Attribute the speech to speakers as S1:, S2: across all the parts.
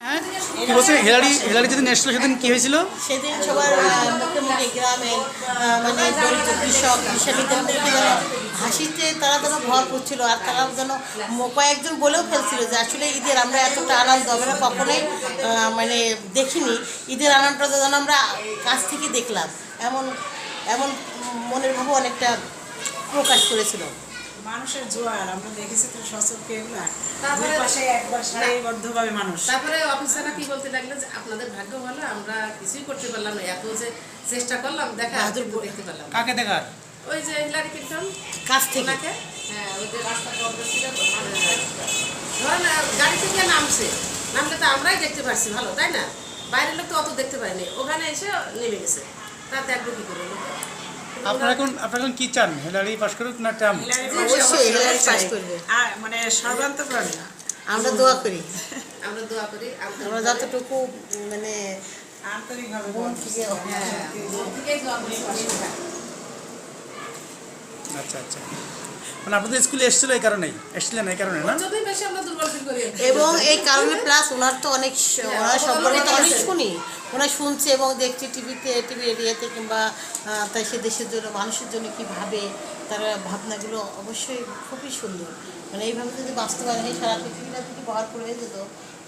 S1: কি বলছে Hillary Hillary যেদিন এসেছিল, সেদিন কি হয়েছিল?
S2: সেদিন সবার মুখে মুখে গ্রামে মানে দরিদ্র কৃষক যেন হাসিতে তারা যেন ভর করছিল, আর তারা যেন কয়েকজন বলেও ফেলছিল যে আসলে ঈদের আমরা এতটা আনন্দ আমরা কখনোই মানে দেখিনি। ঈদের আনন্দটা যেন আমরা কাছ থেকে দেখলাম। এমন এমন মনের ভাবও অনেকটা প্রকাশ করেছিল।
S3: মানুষের জোয়ার আমরা দেখেছি তো এগুলা।
S4: তারপরে-
S3: পাশে একবার সারিবদ্ধভাবে মানুষ।
S4: তারপরে অফিসাররা কি বলতে লাগল যে আপনাদের ভাগ্য ভালো আমরা কিছুই করতে পারলাম না। এত যে চেষ্টা করলাম দেখা দেখতে পারলাম
S1: কাকে দেখার
S4: ওই যে হিলারি ক্লিন্টন
S2: কাছ থেকে।
S4: হ্যাঁ ওই যে রাস্তা ধরেন গাড়ি থেকে নামছে। নামলে তো আমরাই দেখতে পারছি ভালো তাই না? বাইরের লোক তো অত দেখতে পায়নি ওখানে এসে নেমে গেছে। তা দেখব কি করে?
S1: আপনারা এখন আপনারা এখন কি চান হেলারি পাশ করুক না
S3: হিলারি
S2: অবশ্যই হিলারি। পাস করবে।
S3: মানে সর্বান্তকরণে।
S2: আমরা দোয়া করি।
S4: আমরা দোয়া করি আমরা
S2: যতটুকু মানে
S3: আন্তরিকভাবে
S2: মন থেকে
S4: হ্যাঁ, করি সবসময়।
S1: আচ্ছা আচ্ছা। মানে আপনাদের স্কুলে এসেছিল এই কারণেই? এসেছিলেন এই কারণে না?
S2: এবং এই কারণে প্লাস ওনার তো অনেক ওনার সম্পর্কে তো অনেক শুনি। ওনার শুনছে এবং দেখছি টিভিতে টিভি এরিয়াতে কিংবা তাই সে দেশের জন্য মানুষের জন্য কি ভাবে তার ভাবনাগুলো অবশ্যই খুবই সুন্দর। মানে এইভাবে যদি বাস্তবায়ন হয় সারা পৃথিবীটা যদি ভরপুর হয়ে যেত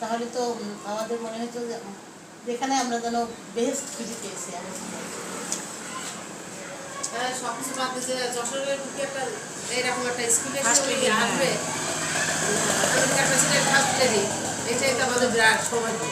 S2: তাহলে তো আমাদের মনে হতো যে যেখানে আমরা যেন বেস্ট খুঁজে পেয়েছি আমরা
S4: হ্যাঁ, সবকিছু বাদ দিয়েছে যশোরের বুকে একটা এইরকম একটা স্কুলে
S3: হ্যাঁ।
S4: আসবে ফার্স্ট লেডি এটাই তো আমাদের বিরাট সৌভাগ্য